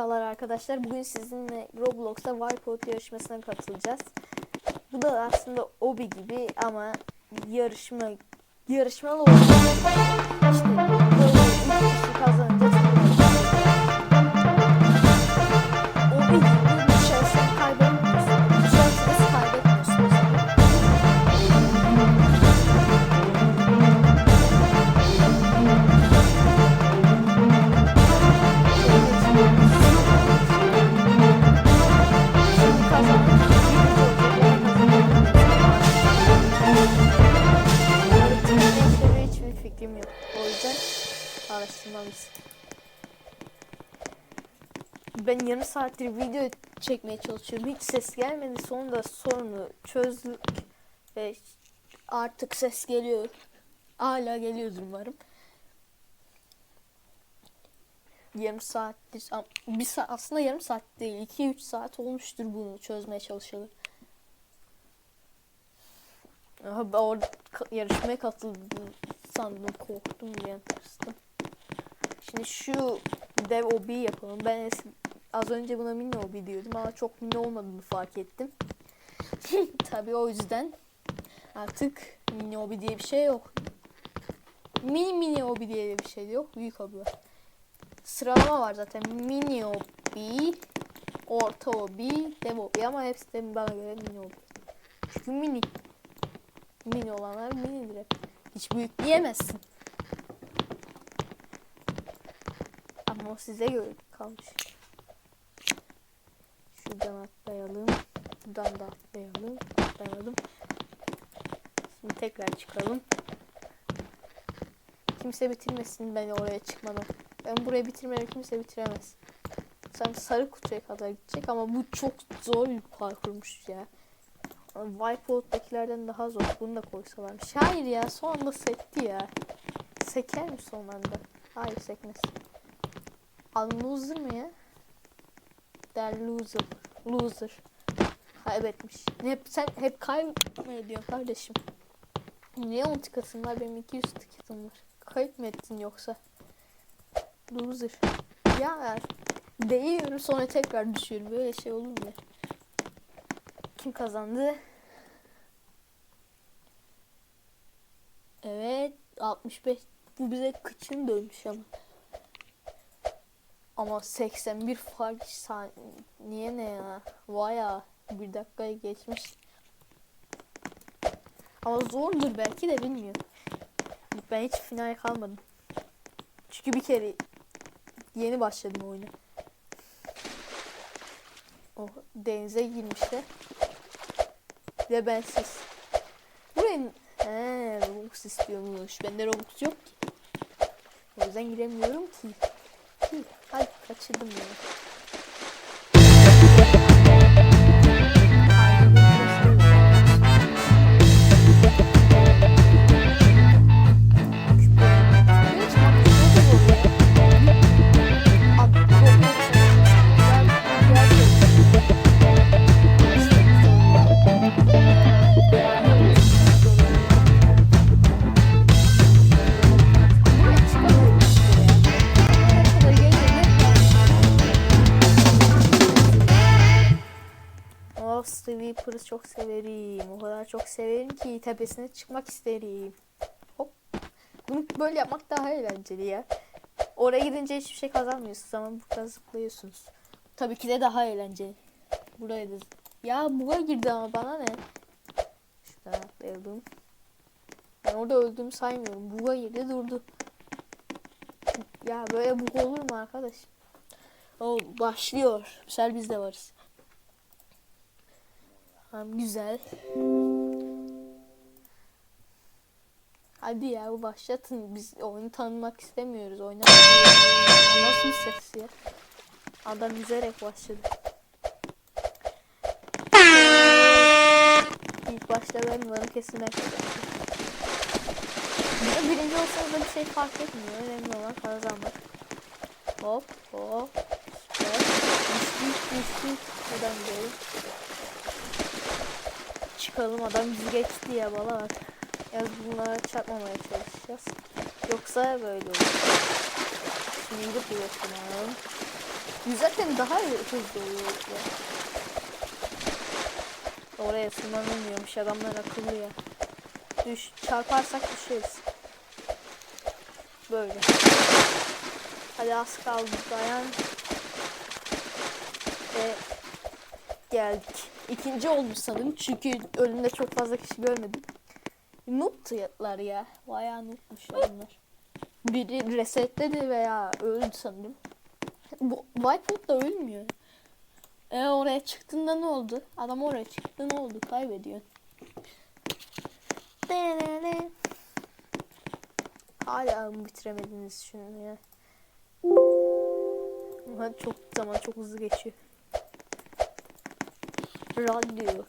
Merhabalar arkadaşlar. Bugün sizinle Roblox'ta Wipeout yarışmasına katılacağız. Bu da aslında obi gibi ama yarışma yarışmalı olacak. İşte böyle kazanınca yarım saattir video çekmeye çalışıyorum. Hiç ses gelmedi. Sonunda sorunu çözdük. Ve artık ses geliyor. Hala geliyordur umarım. yarım saattir bir saat aslında yarım saat değil 2-3 saat olmuştur bunu çözmeye çalışalı. Aha, orada yarışmaya katıldım sandım korktum bir an tırstım. Şimdi şu dev obi yapalım. Ben es- az önce buna mini obi diyordum ama çok mini olmadığını fark ettim. Tabii o yüzden artık mini obi diye bir şey yok. Mini mini obi diye bir şey yok. Büyük obi var sıralama var zaten. Mini obi, orta obi, dev obi ama hepsi de bana göre mini obi. Çünkü mini. Mini olanlar minidir hep. Hiç büyük diyemezsin. Ama o size göre kalmış. Şuradan atlayalım. Buradan da atlayalım. Atlayalım. Şimdi tekrar çıkalım. Kimse bitirmesin beni oraya çıkmadan. Ben burayı bitirmeden kimse bitiremez. Sen sarı kutuya kadar gidecek ama bu çok zor bir parkurmuş ya. Wipeout'takilerden daha zor. Bunu da koysalarmış. Hayır ya son anda sekti ya. Seker mi son anda? Hayır sekmez. Al loser mı ya? Der loser. Loser. Kaybetmiş. Hep sen hep kaybediyorsun kardeşim. Niye 10 tıkatın var? Benim 200 tıkatım var. Kayıp mı ettin yoksa? Loser. Ya değiyorum sonra tekrar düşüyorum. Böyle şey olur mu? Kim kazandı? Evet 65. Bu bize kıçın dönmüş ama. Ama 81 fark saniye ne ya? Vay ya. Bir dakikayı geçmiş. Ama zordur belki de bilmiyorum. Ben hiç final kalmadım. Çünkü bir kere yeni başladım oyuna. Oh, denize girmişler. Ve bensiz. Burayı He, Robux istiyormuş. Bende Robux yok ki. O yüzden giremiyorum ki. Ay kaçırdım ya. Sweeper'ı çok severim. O kadar çok severim ki tepesine çıkmak isterim. Hop. Bunu böyle yapmak daha eğlenceli ya. Oraya gidince hiçbir şey kazanmıyorsunuz ama burada zıplıyorsunuz. Tabii ki de daha eğlenceli. Buraya da Ya buga girdi ama bana ne? Şuradan atlayalım. Ben orada öldüğümü saymıyorum. Buga girdi durdu. Ya böyle bug olur mu arkadaş? O başlıyor. Güzel biz de varız. Tamam güzel. Hadi ya başlatın. Biz oyunu tanımak istemiyoruz. Oynamak Nasıl bir ses ya? Adam yüzerek başladı. İlk başta ben varım Ya birinci olsanız da bir şey fark etmiyor. Önemli olan kazanmak. Hop hop. Hop. Düştük düştük. Buradan gidelim çıkalım adam bizi geçti ya bala bak. Yaz bunlara çarpmamaya çalışacağız. Yoksa böyle olur. Şimdi gidip bir yapalım. Yüzerken daha hızlı oluyor ya. Oraya tırmanılmıyormuş adamlar akıllı ya. Düş, çarparsak düşeriz. Böyle. Hadi az kaldı dayan. Ve geldik. İkinci oldu sanırım çünkü önümde çok fazla kişi görmedim. Noob'lar ya. Bayağı noob'muşlar bunlar. Biri resetledi veya öldü sanırım. Bu Whitewood da ölmüyor. E oraya çıktığında ne oldu? Adam oraya çıktı ne oldu? Kaybediyor. Hala bitiremediniz şunu ya? Çok zaman çok hızlı geçiyor. Radyo.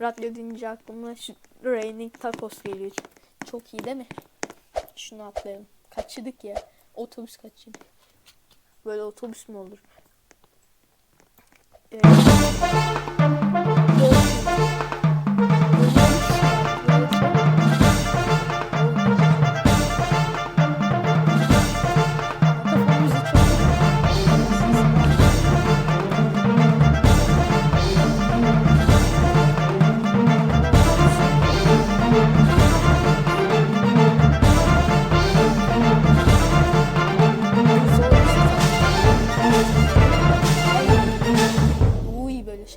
Radyo deyince aklıma şu Raining Tacos geliyor. Çok iyi değil mi? Şunu atlayalım. Kaçırdık ya. Otobüs kaçırdık. Böyle otobüs mü olur? Ee,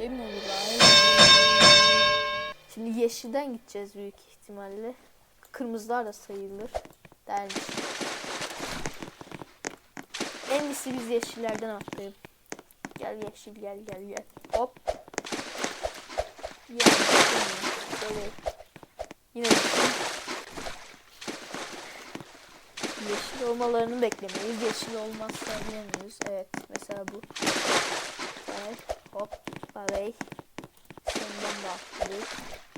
şey olur? Şimdi yeşilden gideceğiz büyük ihtimalle. Kırmızılar da sayılır. Dermiş. En iyisi biz yeşillerden atlayalım. Gel yeşil gel gel gel. Hop. Ya, böyle. Yine. Yeşil olmalarını beklemeyiz. Yeşil olmazsa oynayamıyoruz. Evet mesela bu. Gel. Hop. Baley. Senden de atladık.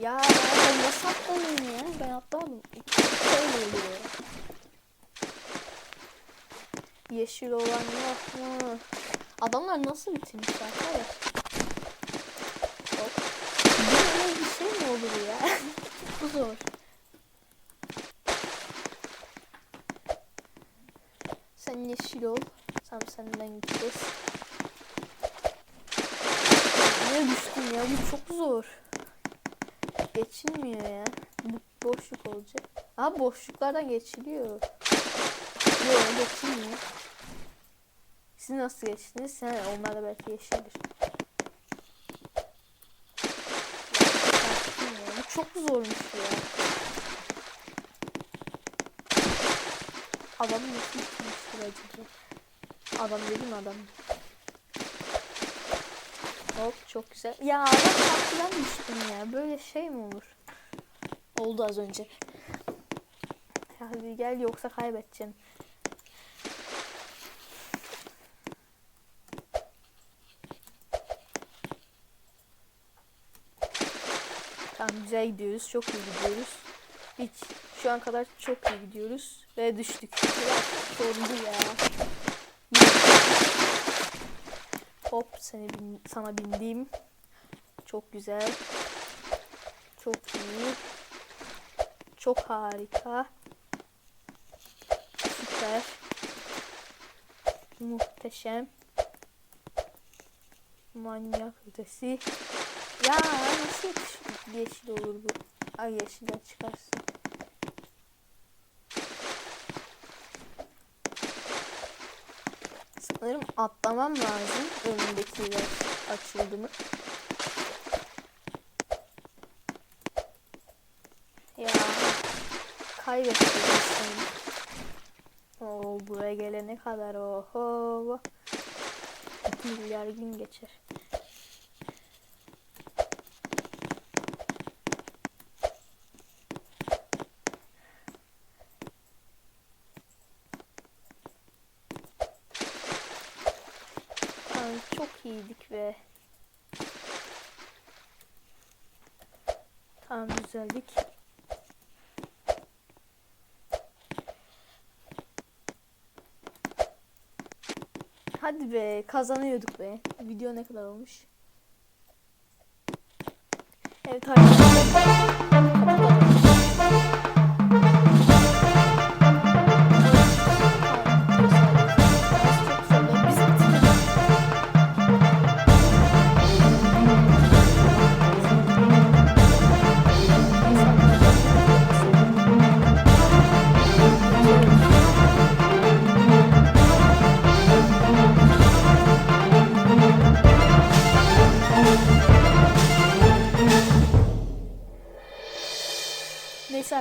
Ya ben nasıl atladım ya? Ben atlamadım. Şey oluyor. Yeşil olan yok mu? Adamlar nasıl bitirmişler? Hayır. Hop. Böyle bir şey mi olur ya? Bu zor. Sen yeşil ol. Tamam senden gideceğiz. Niye düştüm ya? Bu çok zor. Geçilmiyor ya. Bu boşluk olacak. Aha boşluklardan geçiliyor. Yok geçilmiyor. Siz nasıl geçtiniz? He, onlar da belki ya, Bu çok zormuş ya. Adam nasıl gitmiştir acaba? Adam dedim adam. Hop çok güzel. Ya farklıdan düştüm ya. Böyle şey mi olur? Oldu az önce. Hadi gel yoksa kaybedeceğim. Tamam güzel gidiyoruz. Çok iyi gidiyoruz. Hiç şu an kadar çok iyi gidiyoruz. Ve düştük. Biraz ya. Hop seni bin, sana bindim. Çok güzel. Çok iyi. Çok harika. Süper. Muhteşem. Manyak ötesi. Ya nasıl yeşil, olur bu? Ay yeşilden çıkarsın. Sanırım atlamam lazım. Önümdekiler açıldı mı? Ya kaybettim sanırım. Oo, buraya gelene kadar oho. 2 milyar gün geçer. Ay, çok iyiydik ve Tamam düzeldik. Hadi be kazanıyorduk be. Video ne kadar olmuş? Evet arkadaşlar.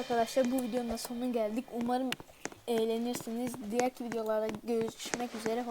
Arkadaşlar bu videonun da sonuna geldik. Umarım eğlenirsiniz. Diğer videolarda görüşmek üzere.